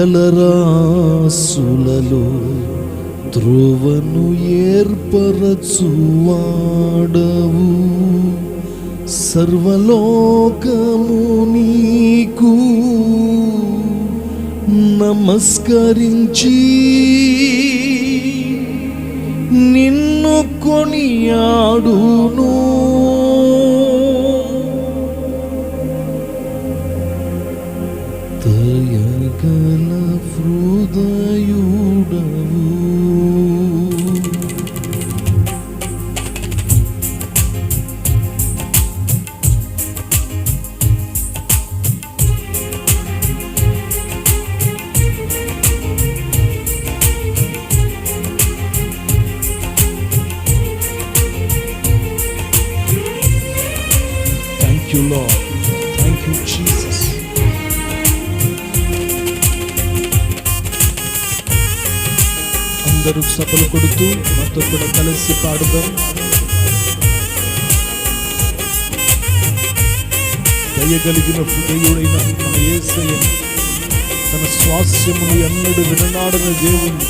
జలరాసులలో త్రువను ఏర్పరచువాడవు. సర్వలోకము నీకు నమస్కరించి నిన్ను కొనియాడును. అందరూ సభలు కొడుతూ మాతో కూడా కలిసి పాడుదాం. దయగలిగిన హృదయుడైన మన యేసయ్య తన స్వాస్యమును ఎన్నడు విననాడన దేవుని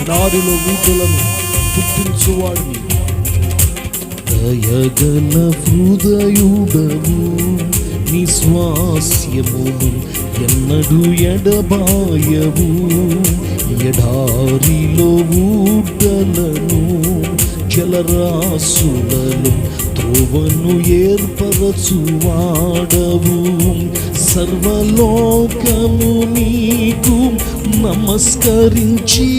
ఎడారిలో వీటులను పుట్టించువాడిని దయగల హృదయుడవు నీ స్వాస్యమును ఎన్నడు ఎడబాయవు. ఎడారిలో ఊటలను జలరాసులలో త్రోవను ఏర్పరచువాడవు సర్వలోకము నీకు నమస్కరించి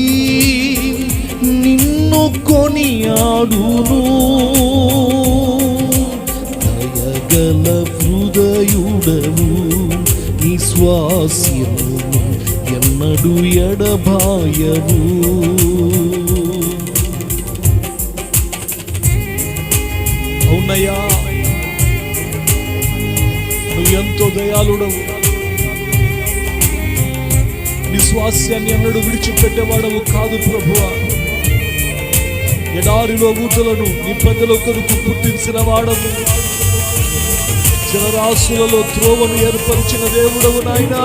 నిన్ను కొనియాడును. దయగల హృదయుడవు నిశ్వాస్యము ఎన్నడు ఎడబాయవు అవునయ్యా నువ్వు ఎంతో దయాళుడవు. విశ్వాస్యాన్ని ఎన్నడు విడిచిపెట్టేవాడవు కాదు ప్రభువా. ఎడారిలో ఊటలను నీ పెద్దల కొరకు పుట్టించిన వాడము జలరాశులలో త్రోవను ఏర్పరిచిన దేవుడవు నాయనా.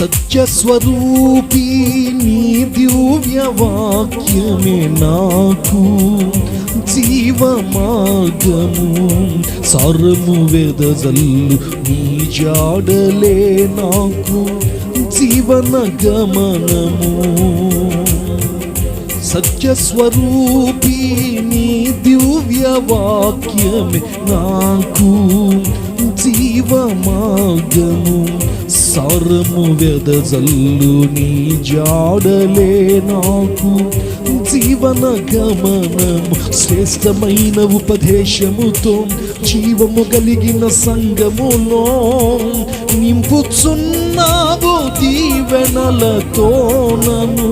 సత్యస్వరూపీ నీ దివ్య వాక్యమే నాకు జీవ మార్గము సారము వెదజల్లు నీ జాడలే నాకు జీవన గమనము సత్యస్వరూపీ నీ దివ్య వాక్యమే నాకు జీవమార్గము. సారము వెదజల్లు నీ జాడలే నాకు. జీవన గమనము శ్రేష్టమైన ఉపదేశముతో జీవము కలిగిన సంగములో నింపుచున్నావు దీవెనలతో నను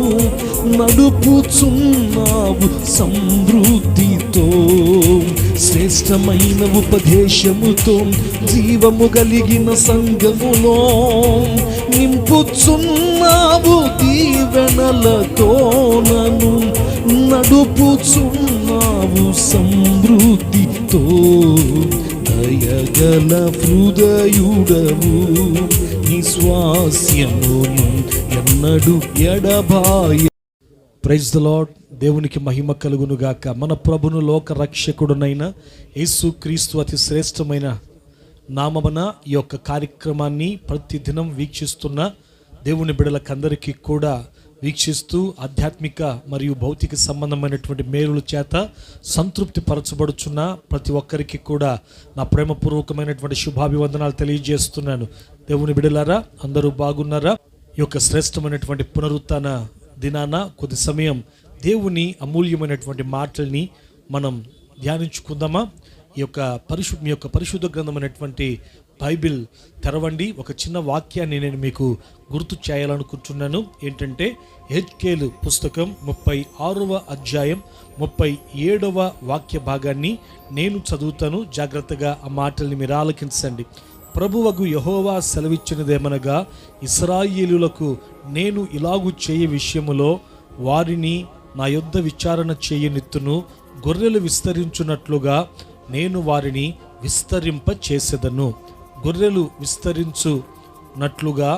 నడుపుచున్నావు సమృద్ధితో. శ్రేష్టమైన ఉపదేశముతో జీవము కలిగిన సంగములో నింపుచున్నావు దీవెనలతో నన్ను నడుపుచున్నావు సమృద్ధితో దయగల హృదయుడవు నిశ్వాస్యము ఎన్నడు ఎడబాయ. ప్రైజ్ ద లాడ్ దేవునికి మహిమ కలుగును గాక మన ప్రభును లోక రక్షకుడునైన యేసు క్రీస్తు అతి శ్రేష్టమైన నామమున ఈ యొక్క కార్యక్రమాన్ని ప్రతిదినం వీక్షిస్తున్న దేవుని బిడలకందరికీ కూడా వీక్షిస్తూ ఆధ్యాత్మిక మరియు భౌతిక సంబంధమైనటువంటి మేలుల చేత సంతృప్తి పరచబడుచున్న ప్రతి ఒక్కరికి కూడా నా ప్రేమపూర్వకమైనటువంటి శుభాభివందనాలు తెలియజేస్తున్నాను. దేవుని బిడలారా అందరూ బాగున్నారా? ఈ యొక్క శ్రేష్టమైనటువంటి పునరుత్న దినాన కొద్ది సమయం దేవుని అమూల్యమైనటువంటి మాటల్ని మనం ధ్యానించుకుందామా? ఈ యొక్క పరిశు మీ యొక్క పరిశుద్ధ గ్రంథమైనటువంటి బైబిల్ తెరవండి. ఒక చిన్న వాక్యాన్ని నేను మీకు గుర్తు చేయాలనుకుంటున్నాను. ఏంటంటే హెచ్కేలు పుస్తకం ముప్పై ఆరవ అధ్యాయం ముప్పై ఏడవ వాక్య భాగాన్ని నేను చదువుతాను. జాగ్రత్తగా ఆ మాటల్ని మీరు ఆలకించండి. ప్రభువగు యహోవా సెలవిచ్చినదేమనగా ఇస్రాయేలులకు నేను ఇలాగు చేయ విషయములో వారిని నా యొద్ద విచారణ చేయనిత్తును గొర్రెలు విస్తరించున్నట్లుగా నేను వారిని విస్తరింప చేసేదను గొర్రెలు విస్తరించున్నట్లుగా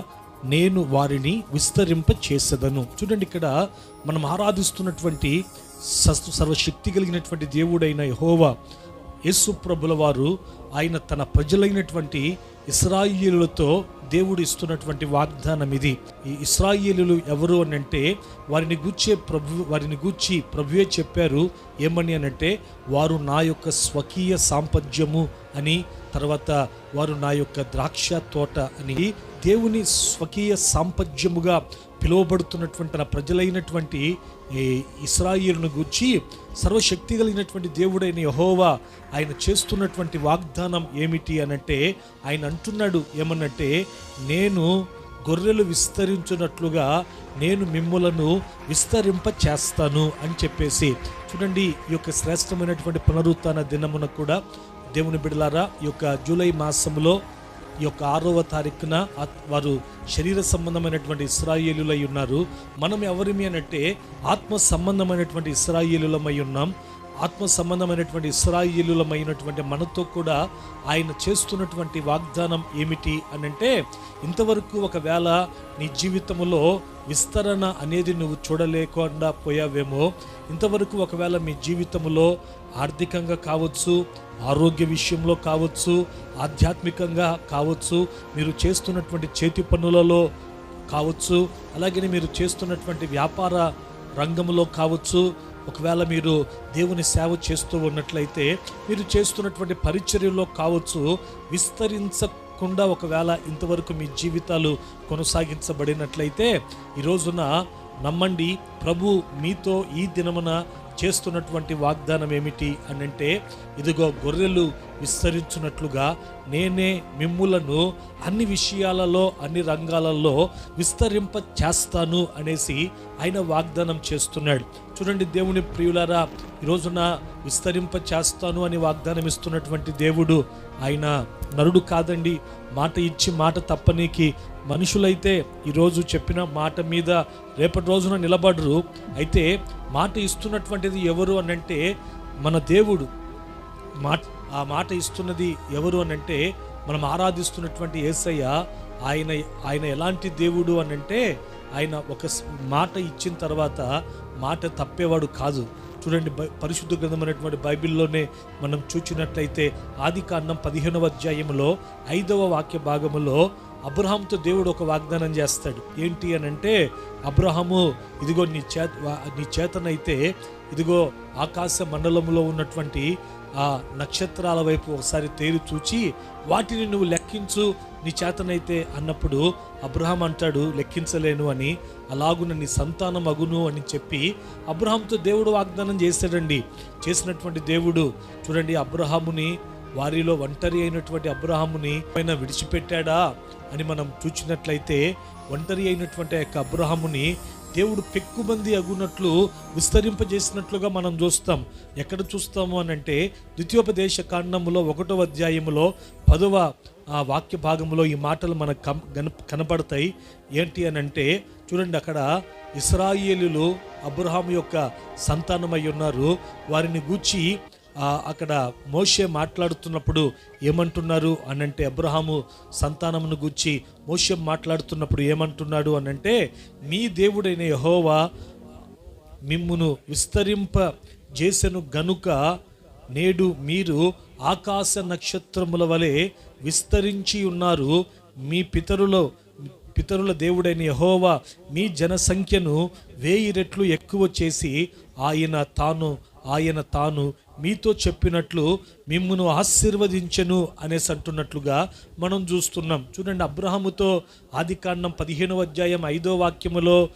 నేను వారిని విస్తరింప చేసేదను చూడండి ఇక్కడ మనం ఆరాధిస్తున్నటువంటి సస్తు సర్వశక్తి కలిగినటువంటి దేవుడైన యహోవా. యేసు ప్రభుల వారు ఆయన తన ప్రజలైనటువంటి ఇస్రాయిలులతో దేవుడు ఇస్తున్నటువంటి వాగ్దానం ఇది. ఈ ఇస్రాయిలు ఎవరు అని అంటే వారిని గూర్చే ప్రభు వారిని గూర్చి ప్రభువే చెప్పారు. ఏమని అనంటే వారు నా యొక్క స్వకీయ సాంపద్యము అని తర్వాత వారు నా యొక్క ద్రాక్ష తోట అని. దేవుని స్వకీయ సాంపద్యముగా పిలువబడుతున్నటువంటి నా ప్రజలైనటువంటి ఈ ఇస్రాయిల్ను గూర్చి సర్వశక్తి కలిగినటువంటి దేవుడైన యహోవా ఆయన చేస్తున్నటువంటి వాగ్దానం ఏమిటి అనంటే ఆయన అంటున్నాడు ఏమనంటే నేను గొర్రెలు విస్తరించున్నట్లుగా నేను మిమ్ములను విస్తరింప చేస్తాను అని చెప్పేసి. చూడండి ఈ యొక్క శ్రేష్టమైనటువంటి పునరుత్న దినమున కూడా దేవుని బిడలారా ఈ యొక్క జూలై మాసములో ఈ యొక్క ఆరవ తారీఖున వారు శరీర సంబంధమైనటువంటి ఇస్రాయేలులై ఉన్నారు. మనం ఎవరిమి అనంటే ఆత్మ సంబంధమైనటువంటి ఇస్రాయేలులమై ఉన్నాం. ఆత్మ సంబంధమైనటువంటి ఇస్రాయిలులమైనటువంటి మనతో కూడా ఆయన చేస్తున్నటువంటి వాగ్దానం ఏమిటి అని అంటే ఇంతవరకు ఒకవేళ నీ జీవితంలో విస్తరణ అనేది నువ్వు చూడలేకుండా పోయావేమో ఇంతవరకు ఒకవేళ మీ జీవితంలో ఆర్థికంగా కావచ్చు ఆరోగ్య విషయంలో కావచ్చు ఆధ్యాత్మికంగా కావచ్చు మీరు చేస్తున్నటువంటి చేతి పనులలో కావచ్చు అలాగే మీరు చేస్తున్నటువంటి వ్యాపార రంగంలో కావచ్చు ఒకవేళ మీరు దేవుని సేవ చేస్తూ ఉన్నట్లయితే మీరు చేస్తున్నటువంటి పరిచర్యలో కావచ్చు విస్తరించకుండా ఒకవేళ ఇంతవరకు మీ జీవితాలు కొనసాగించబడినట్లయితే ఈ రోజున నమ్మండి ప్రభు మీతో ఈ దినమున చేస్తున్నటువంటి వాగ్దానం ఏమిటి అని అంటే ఇదిగో గొర్రెలు విస్తరించున్నట్లుగా నేనే మిమ్ములను అన్ని విషయాలలో అన్ని రంగాలలో విస్తరింప చేస్తాను అనేసి ఆయన వాగ్దానం చేస్తున్నాడు. చూడండి దేవుని ప్రియులారా ఈ రోజున విస్తరింప చేస్తాను అని వాగ్దానం ఇస్తున్నటువంటి దేవుడు ఆయన నరుడు కాదండి. మాట ఇచ్చి మాట తప్పనీకి మనుషులైతే ఈరోజు చెప్పిన మాట మీద రేపటి రోజున నిలబడరు. అయితే మాట ఇస్తున్నటువంటిది ఎవరు అనంటే మన దేవుడు. మాట ఆ మాట ఇస్తున్నది ఎవరు అనంటే మనం ఆరాధిస్తున్నటువంటి యేసయ్య ఆయన ఆయన ఎలాంటి దేవుడు అనంటే ఆయన ఒక మాట ఇచ్చిన తర్వాత మాట తప్పేవాడు కాదు. చూడండి బై- పరిశుద్ధ గ్రంథమైనటువంటి బైబిల్లోనే మనం చూచినట్లయితే ఆది కాండం పదిహేనవ అధ్యాయంలో ఐదవ వాక్య భాగములో అబ్రహాంతో దేవుడు ఒక వాగ్దానం చేస్తాడు. ఏంటి అని అంటే అబ్రహాము ఇదిగో నీ చేత నీ చేతనైతే ఇదిగో ఆకాశ మండలంలో ఉన్నటువంటి ఆ నక్షత్రాల వైపు ఒకసారి తేరు చూచి వాటిని నువ్వు లెక్కించు నీ చేతనైతే అన్నప్పుడు అబ్రహాం అంటాడు లెక్కించలేను అని అలాగున నీ సంతానం అగును అని చెప్పి అబ్రహాంతో దేవుడు వాగ్దానం చేశాడండి. చేసినటువంటి దేవుడు చూడండి అబ్రహాముని వారిలో ఒంటరి అయినటువంటి అబ్రహాముని పైన విడిచిపెట్టాడా? అని మనం చూచినట్లయితే ఒంటరి అయినటువంటి యొక్క అబ్రహాముని దేవుడు పెక్కుమంది అగునట్లు విస్తరింపజేసినట్లుగా మనం చూస్తాం. ఎక్కడ చూస్తాము అని అంటే ద్వితీయోపదేశ కాండములో ఒకటో అధ్యాయములో పదవ ఆ వాక్య భాగంలో ఈ మాటలు మనకు కం కన- కనపడతాయి ఏంటి అని అంటే చూడండి అక్కడ ఇస్రాయేలులు అబ్రహాం యొక్క సంతానమై ఉన్నారు. వారిని గూర్చి అక్కడ మోషే మాట్లాడుతున్నప్పుడు ఏమంటున్నారు అనంటే అబ్రహాము సంతానమును గూర్చి మోషే మాట్లాడుతున్నప్పుడు ఏమంటున్నాడు అనంటే మీ దేవుడైన యహోవా మిమ్మును విస్తరింప చేసెను గనుక నేడు మీరు ఆకాశ నక్షత్రముల వలె విస్తరించి ఉన్నారు. మీ పితరులో పితరుల దేవుడైన యహోవా మీ జనసంఖ్యను వేయి రెట్లు ఎక్కువ చేసి ఆయన తాను ఆయన తాను మీతో చెప్పినట్లు మిమ్మును ఆశీర్వదించెను అనేసి అంటున్నట్లుగా మనం చూస్తున్నాం. చూడండి అబ్రహాముతో ఆది కాండం పదిహేనవ అధ్యాయం ఐదో వాక్యములో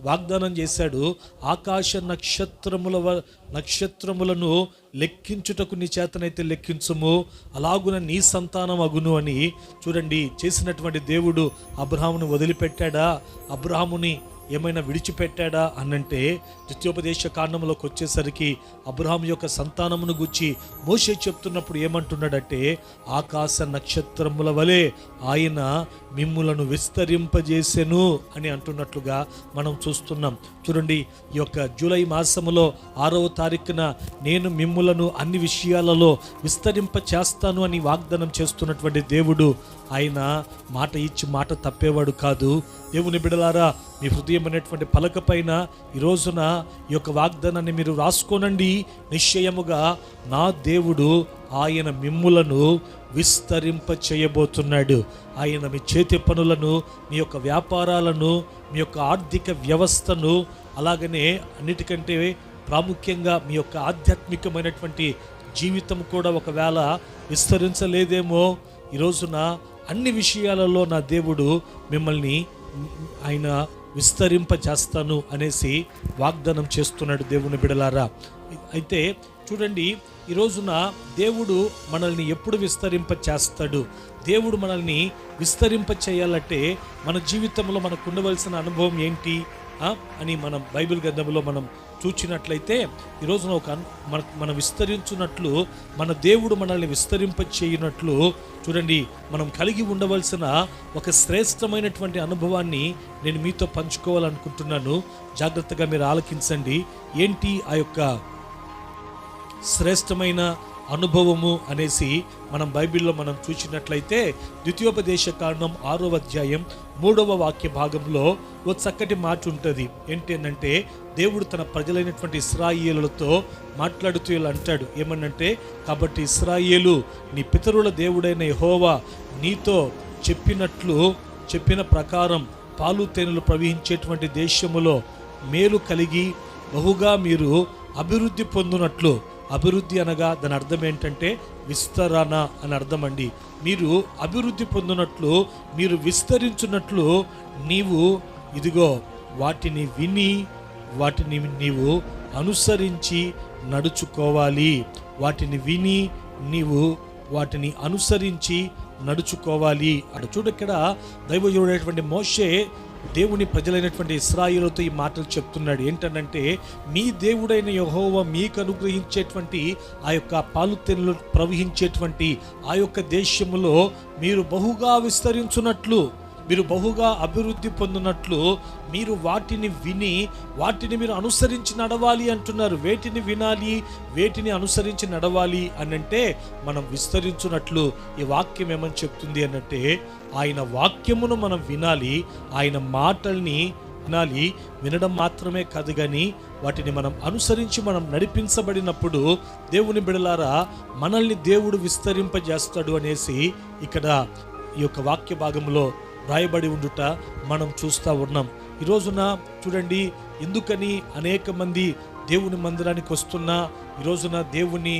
వాగ్దానం చేశాడు ఆకాశ నక్షత్రముల వ- నక్షత్రములను లెక్కించుటకు నీ చేతనైతే లెక్కించుము అలాగున నీ సంతానం అగును అని చూడండి చేసినటువంటి దేవుడు అబ్రహామును వదిలిపెట్టాడా? అబ్రహాముని ఏమైనా విడిచిపెట్టాడా అనంటే ద్వితీయోపదేశ కాండంలోకి వచ్చేసరికి అబ్రహాం యొక్క సంతానమును గుచ్చి మోసే చెప్తున్నప్పుడు ఏమంటున్నాడంటే ఆకాశ నక్షత్రముల వలె ఆయన మిమ్ములను విస్తరింపజేసెను అని అంటున్నట్లుగా మనం చూస్తున్నాం. చూడండి ఈ యొక్క జూలై మాసములో ఆరవ తారీఖున నేను మిమ్ములను అన్ని విషయాలలో విస్తరింప చేస్తాను అని వాగ్దానం చేస్తున్నటువంటి దేవుడు ఆయన మాట ఇచ్చి మాట తప్పేవాడు కాదు. దేవుని బిడలారా మీ హృదయం అనేటువంటి పలక పైన ఈ రోజున ఈ యొక్క వాగ్దానాన్ని మీరు రాసుకోనండి. నిశ్చయముగా నా దేవుడు ఆయన మిమ్ములను విస్తరింప చేయబోతున్నాడు. ఆయన మీ చేతి పనులను మీ యొక్క వ్యాపారాలను మీ యొక్క ఆర్థిక వ్యవస్థను అలాగనే అన్నిటికంటే ప్రాముఖ్యంగా మీ యొక్క ఆధ్యాత్మికమైనటువంటి జీవితం కూడా ఒకవేళ విస్తరించలేదేమో ఈ రోజున అన్ని విషయాలలో నా దేవుడు మిమ్మల్ని ఆయన విస్తరింప చేస్తాను అనేసి వాగ్దానం చేస్తున్నాడు దేవుని బిడలారా. అయితే చూడండి ఈ రోజున దేవుడు మనల్ని ఎప్పుడు విస్తరింప చేస్తాడు దేవుడు మనల్ని విస్తరింప చేయాలంటే మన జీవితంలో మనకు ఉండవలసిన అనుభవం ఏంటి? అని మనం బైబిల్ గ్రంథంలో మనం చూచినట్లయితే ఈ రోజున ఒక మన మనం విస్తరించున్నట్లు మన దేవుడు మనల్ని విస్తరింప చేయనట్లు చూడండి మనం కలిగి ఉండవలసిన ఒక శ్రేష్టమైనటువంటి అనుభవాన్ని నేను మీతో పంచుకోవాలనుకుంటున్నాను. జాగ్రత్తగా మీరు ఆలకించండి. ఏంటి? ఆ యొక్క శ్రేష్టమైన అనుభవము అనేసి మనం బైబిల్లో మనం చూసినట్లయితే ద్వితీయోపదేశ కారణం ఆరో అధ్యాయం మూడవ వాక్య భాగంలో ఓ చక్కటి మాట ఉంటుంది. ఏంటంటే దేవుడు తన ప్రజలైనటువంటి ఇస్రాయేలులతో మాట్లాడుతూ ఇలా అంటాడు. ఏమనంటే కాబట్టి ఇస్రాయేలు నీ పితరుల దేవుడైన యెహోవా నీతో చెప్పినట్లు చెప్పిన ప్రకారం పాలు తేనెలు ప్రవహించేటువంటి దేశములో మేలు కలిగి బహుగా మీరు అభివృద్ధి పొందినట్లు అభివృద్ధి అనగా దాని అర్థం ఏంటంటే విస్తరణ అని అర్థం అండి మీరు అభివృద్ధి పొందినట్లు మీరు విస్తరించున్నట్లు నీవు ఇదిగో వాటిని విని వాటిని నీవు అనుసరించి నడుచుకోవాలి. వాటిని విని నీవు వాటిని అనుసరించి నడుచుకోవాలి. అటు చూడక్కడ ఇక్కడ దైవజుడైనటువంటి మోషే దేవుని ప్రజలైనటువంటి ఇస్రాయిలతో ఈ మాటలు చెప్తున్నాడు. ఏంటనంటే మీ దేవుడైన యహోవ మీకు అనుగ్రహించేటువంటి ఆ యొక్క పాలుతెన్నులు ప్రవహించేటువంటి ఆ యొక్క దేశములో మీరు బహుగా విస్తరించున్నట్లు మీరు బహుగా అభివృద్ధి పొందినట్లు మీరు వాటిని విని వాటిని మీరు అనుసరించి నడవాలి అంటున్నారు. వేటిని వినాలి వేటిని అనుసరించి నడవాలి అని అంటే మనం విస్తరించున్నట్లు ఈ వాక్యం ఏమని చెప్తుంది అనంటే ఆయన వాక్యమును మనం వినాలి ఆయన మాటల్ని వినాలి వినడం మాత్రమే కాదు కానీ వాటిని మనం అనుసరించి మనం నడిపించబడినప్పుడు దేవుని బిడలారా మనల్ని దేవుడు విస్తరింపజేస్తాడు అనేసి ఇక్కడ ఈ యొక్క వాక్య భాగంలో రాయబడి ఉండుట మనం చూస్తూ ఉన్నాం. ఈ రోజున చూడండి ఎందుకని అనేక మంది దేవుని మందిరానికి వస్తున్నా ఈ రోజున దేవుని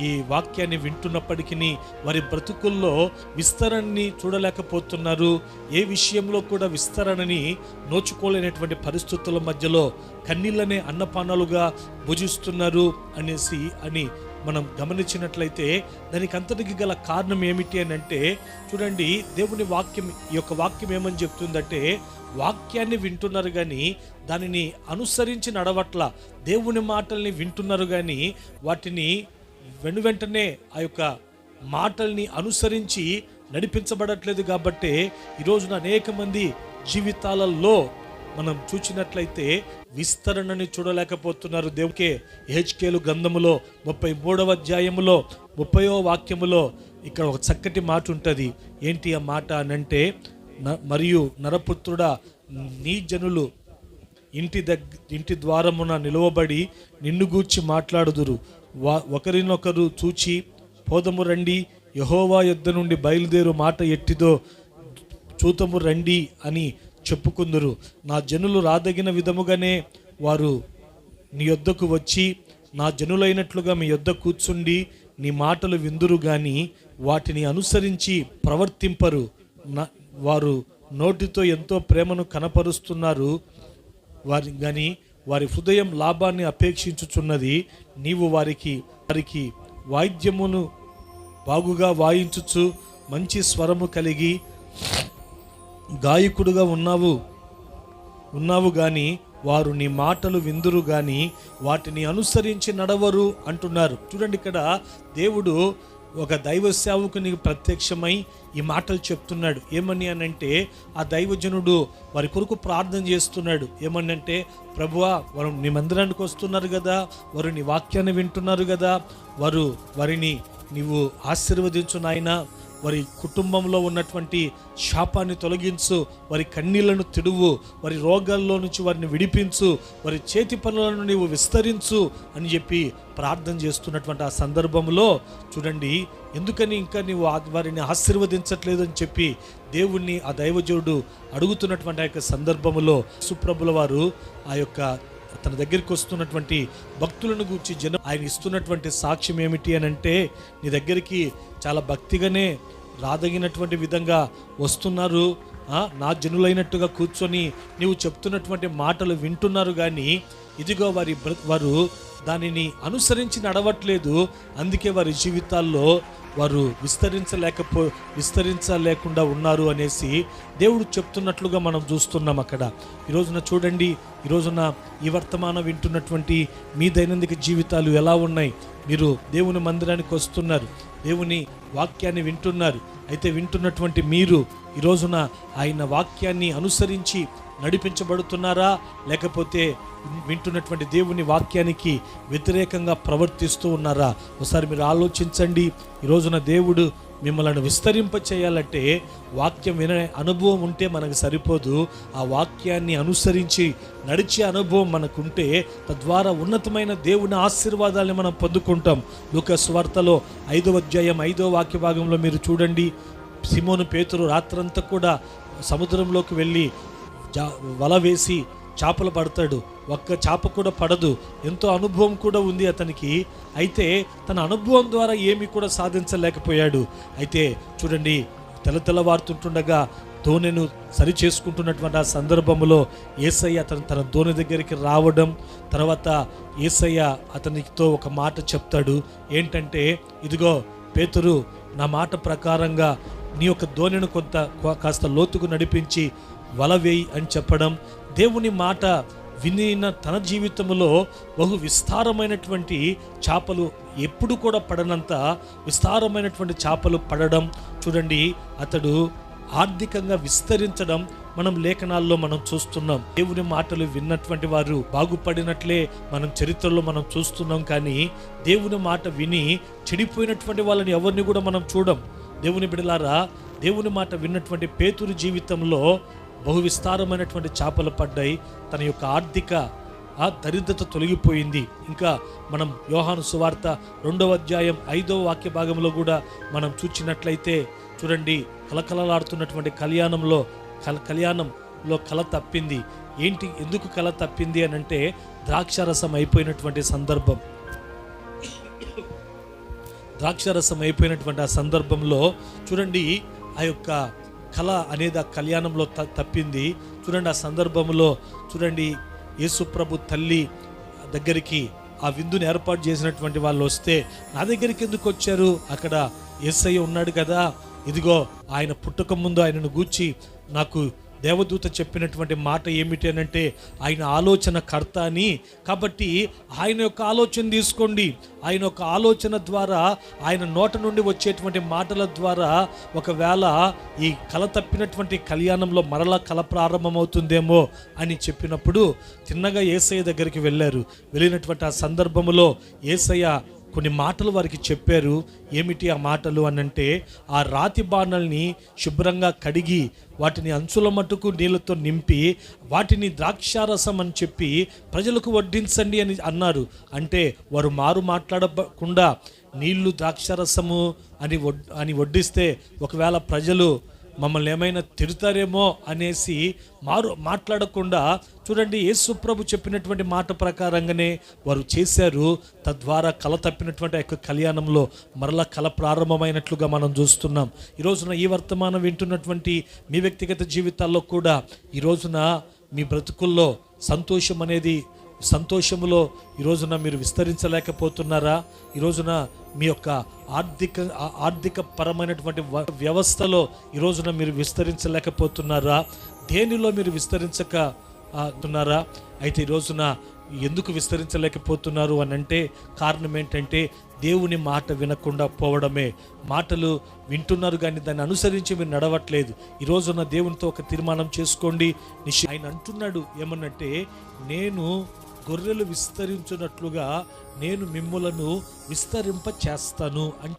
ఈ వాక్యాన్ని వింటున్నప్పటికీ వారి బ్రతుకుల్లో విస్తరణని చూడలేకపోతున్నారు. ఏ విషయంలో కూడా విస్తరణని నోచుకోలేనటువంటి పరిస్థితుల మధ్యలో కన్నీళ్ళనే అన్నపానాలుగా భుజిస్తున్నారు అనేసి అని మనం గమనించినట్లయితే దానికి అంతటికి గల కారణం ఏమిటి అని అంటే చూడండి దేవుని వాక్యం ఈ యొక్క వాక్యం ఏమని చెప్తుందంటే వాక్యాన్ని వింటున్నారు కానీ దానిని అనుసరించి నడవట్ల. దేవుని మాటల్ని వింటున్నారు కానీ వాటిని వెను వెంటనే ఆ యొక్క మాటల్ని అనుసరించి నడిపించబడట్లేదు కాబట్టి ఈరోజున అనేక మంది జీవితాలలో మనం చూచినట్లయితే విస్తరణని చూడలేకపోతున్నారు. దేవుకే హెచ్కేలు గంధములో ముప్పై మూడవ అధ్యాయములో ముప్పయో వాక్యములో ఇక్కడ ఒక చక్కటి మాట ఉంటుంది. ఏంటి ఆ మాట అనంటే న- మరియు నరపుత్రుడా నీ జనులు ఇంటి దగ్గ ఇంటి ద్వారమున నిలువబడి నిన్ను గూర్చి మాట్లాడుదురు. వా ఒకరినొకరు చూచి పోదము రండి యహోవా యుద్ధ నుండి బయలుదేరు మాట ఎట్టిదో చూతము రండి అని చెప్పుకుందురు. నా జనులు రాదగిన విధముగానే వారు నీ యొద్దకు వచ్చి నా జనులైనట్లుగా మీ యొద్ద కూర్చుండి నీ మాటలు విందురు కానీ వాటిని అనుసరించి ప్రవర్తింపరు. నా వారు నోటితో ఎంతో ప్రేమను కనపరుస్తున్నారు. వారి కానీ వారి హృదయం లాభాన్ని అపేక్షించుచున్నది. నీవు వారికి వారికి వాయిద్యమును బాగుగా వాయించుచు మంచి స్వరము కలిగి గాయకుడుగా ఉన్నావు. ఉన్నావు కానీ వారు నీ మాటలు విందురు కానీ వాటిని అనుసరించి నడవరు అంటున్నారు. చూడండి ఇక్కడ దేవుడు ఒక దైవ సేవకునికి ప్రత్యక్షమై ఈ మాటలు చెప్తున్నాడు. ఏమని అనంటే ఆ దైవజనుడు వారి కొరకు ప్రార్థన చేస్తున్నాడు. ఏమని అంటే ప్రభువా వారు నీ మందిరానికి వస్తున్నారు కదా వారు నీ వాక్యాన్ని వింటున్నారు కదా వారు వారిని నీవు ఆశీర్వదించు నాయనా వారి కుటుంబంలో ఉన్నటువంటి శాపాన్ని తొలగించు వారి కన్నీళ్ళను తిడువు వారి రోగాల్లో నుంచి వారిని విడిపించు వారి చేతి పనులను నీవు విస్తరించు అని చెప్పి ప్రార్థన చేస్తున్నటువంటి ఆ సందర్భంలో చూడండి ఎందుకని ఇంకా నీవు వారిని ఆశీర్వదించట్లేదు అని చెప్పి దేవుణ్ణి ఆ దైవజోడు అడుగుతున్నటువంటి ఆ యొక్క సందర్భంలో సుప్రభుల వారు ఆ యొక్క తన దగ్గరికి వస్తున్నటువంటి భక్తులను గూర్చి జనం ఆయన ఇస్తున్నటువంటి సాక్ష్యం ఏమిటి అని అంటే నీ దగ్గరికి చాలా భక్తిగానే రాదగినటువంటి విధంగా వస్తున్నారు. నా జనులైనట్టుగా కూర్చొని నీవు చెప్తున్నటువంటి మాటలు వింటున్నారు కానీ ఇదిగో వారి బ్ర- వారు దానిని అనుసరించి నడవట్లేదు. అందుకే వారి జీవితాల్లో వారు విస్తరించలేకపో విస్తరించలేకుండా ఉన్నారు అనేసి దేవుడు చెప్తున్నట్లుగా మనం చూస్తున్నాం అక్కడ. ఈ రోజున చూడండి ఈ రోజున ఈ వర్తమానం వింటున్నటువంటి మీ దైనందిక జీవితాలు ఎలా ఉన్నాయి? మీరు దేవుని మందిరానికి వస్తున్నారు దేవుని వాక్యాన్ని వింటున్నారు. అయితే వింటున్నటువంటి మీరు ఈ రోజున ఆయన వాక్యాన్ని అనుసరించి నడిపించబడుతున్నారా? లేకపోతే వింటున్నటువంటి దేవుని వాక్యానికి వ్యతిరేకంగా ప్రవర్తిస్తూ ఉన్నారా? ఒకసారి మీరు ఆలోచించండి. ఈ రోజున దేవుడు మిమ్మల్ని విస్తరింప చేయాలంటే వాక్యం వినే అనుభవం ఉంటే మనకు సరిపోదు. ఆ వాక్యాన్ని అనుసరించి నడిచే అనుభవం మనకుంటే తద్వారా ఉన్నతమైన దేవుని ఆశీర్వాదాన్ని మనం పొందుకుంటాం. లుక వార్తలో ఐదవ అధ్యాయం ఐదో వాక్య భాగంలో మీరు చూడండి. సిమోను పేతురు రాత్రంతా కూడా సముద్రంలోకి వెళ్ళి జా వల వేసి చేపలు పడతాడు. ఒక్క చేప కూడా పడదు. ఎంతో అనుభవం కూడా ఉంది అతనికి. అయితే తన అనుభవం ద్వారా ఏమీ కూడా సాధించలేకపోయాడు. అయితే చూడండి తెల్ల తెల్లవారుతుంటుండగా దోణెను సరి చేసుకుంటున్నటువంటి ఆ సందర్భంలో ఏసయ్య అతను తన దోణి దగ్గరికి రావడం తర్వాత ఏసయ్య అతనితో ఒక మాట చెప్తాడు. ఏంటంటే ఇదిగో పేతురు నా మాట ప్రకారంగా నీ యొక్క దోణిను కొంత కాస్త లోతుకు నడిపించి వల వేయి అని చెప్పడం దేవుని మాట వినిన తన జీవితంలో బహు విస్తారమైనటువంటి చేపలు ఎప్పుడు కూడా పడనంత విస్తారమైనటువంటి చేపలు పడడం. చూడండి అతడు ఆర్థికంగా విస్తరించడం మనం లేఖనాల్లో మనం చూస్తున్నాం. దేవుని మాటలు విన్నటువంటి వారు బాగుపడినట్లే మనం చరిత్రలో మనం చూస్తున్నాం. కానీ దేవుని మాట విని చెడిపోయినటువంటి వాళ్ళని ఎవరిని కూడా మనం చూడం. దేవుని బిడలారా దేవుని మాట విన్నటువంటి పేతురు జీవితంలో బహు విస్తారమైనటువంటి చేపలు పడ్డాయి. తన యొక్క ఆర్థిక ఆ దరిద్రత తొలగిపోయింది. ఇంకా మనం యోహాను సువార్త రెండవ అధ్యాయం ఐదవ వాక్య భాగంలో కూడా మనం చూచినట్లయితే చూడండి కలకలలాడుతున్నటువంటి కళ్యాణంలో కల కళ్యాణంలో కళ తప్పింది. ఏంటి ఎందుకు కళ తప్పింది అని అంటే ద్రాక్షారసం అయిపోయినటువంటి సందర్భం. ద్రాక్షారసం అయిపోయినటువంటి ఆ సందర్భంలో చూడండి ఆ యొక్క కళ అనేది ఆ కళ్యాణంలో త- తప్పింది. చూడండి ఆ సందర్భంలో చూడండి యేసుప్రభు తల్లి దగ్గరికి ఆ విందుని ఏర్పాటు చేసినటువంటి వాళ్ళు వస్తే నా దగ్గరికి ఎందుకు వచ్చారు? అక్కడ ఎస్ఐ ఉన్నాడు కదా. ఇదిగో ఆయన పుట్టక ముందు ఆయనను గూర్చి నాకు దేవదూత చెప్పినటువంటి మాట ఏమిటి అని అంటే ఆయన ఆలోచన కర్త అని. కాబట్టి ఆయన యొక్క ఆలోచన తీసుకోండి. ఆయన యొక్క ఆలోచన ద్వారా ఆయన నోట నుండి వచ్చేటువంటి మాటల ద్వారా ఒకవేళ ఈ కల తప్పినటువంటి కళ్యాణంలో మరలా కల ప్రారంభమవుతుందేమో అని చెప్పినప్పుడు తిన్నగా ఏసయ్య దగ్గరికి వెళ్ళారు. వెళ్ళినటువంటి ఆ సందర్భంలో ఏసయ్య కొన్ని మాటలు వారికి చెప్పారు. ఏమిటి ఆ మాటలు అనంటే ఆ రాతి బాణల్ని శుభ్రంగా కడిగి వాటిని అంచుల మట్టుకు నీళ్ళతో నింపి వాటిని ద్రాక్షారసం అని చెప్పి ప్రజలకు వడ్డించండి అని అన్నారు. అంటే వారు మారు మాట్లాడకుండా నీళ్ళు ద్రాక్షారసము అని వడ్ అని వడ్డిస్తే ఒకవేళ ప్రజలు మమ్మల్ని ఏమైనా తిడతారేమో అనేసి మారు మాట్లాడకుండా చూడండి యేసు ప్రభు చెప్పినటువంటి మాట ప్రకారంగానే వారు చేశారు. తద్వారా కల తప్పినటువంటి ఆ యొక్క కళ్యాణంలో మరలా కల ప్రారంభమైనట్లుగా మనం చూస్తున్నాం. ఈ రోజున ఈ వర్తమానం వింటున్నటువంటి మీ వ్యక్తిగత జీవితాల్లో కూడా ఈ రోజున మీ బ్రతుకుల్లో సంతోషం అనేది సంతోషములో ఈ రోజున మీరు విస్తరించలేకపోతున్నారా? ఈ రోజున మీ యొక్క ఆర్థిక ఆర్థిక పరమైనటువంటి వ- వ్యవస్థలో ఈ రోజున మీరు విస్తరించలేకపోతున్నారా? దేనిలో మీరు విస్తరించక ఉన్నారా? అయితే ఈ రోజున ఎందుకు విస్తరించలేకపోతున్నారు అని అంటే కారణం ఏంటంటే దేవుని మాట వినకుండా పోవడమే. మాటలు వింటున్నారు కానీ దాన్ని అనుసరించి మీరు నడవట్లేదు. ఈరోజున దేవునితో ఒక తీర్మానం చేసుకోండి. నిశ్చ- ఆయన అంటున్నాడు ఏమనంటే నేను గొర్రెలు విస్తరించున్నట్లుగా నేను మిమ్ములను విస్తరింప చేస్తాను అని